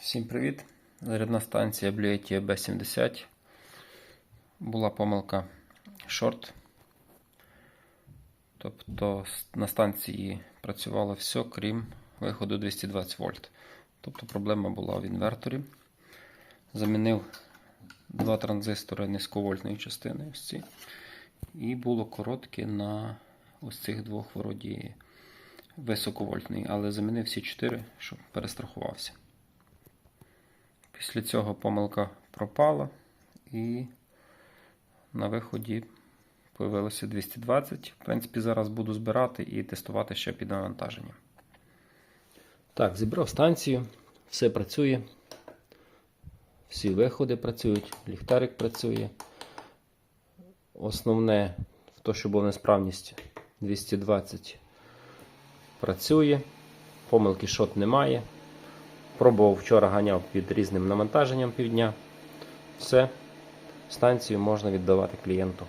Всім привіт! Зарядна станція Bluetooth B70. Була помилка шорт. Тобто на станції працювало все, крім виходу 220 вольт. Тобто проблема була в інверторі. Замінив два транзистори низьковольтної частини. Ось ці. І було коротке на ось цих двох вроді високовольтний, але замінив всі чотири, щоб перестрахувався. Після цього помилка пропала і на виході появилося 220. В принципі, зараз буду збирати і тестувати ще під навантаженням. Так, зібрав станцію, все працює. Всі виходи працюють, ліхтарик працює. Основне, то, що була несправність 220 працює. Помилки шот немає. Пробував вчора ганяв під різним навантаженням півдня. Все, станцію можна віддавати клієнту.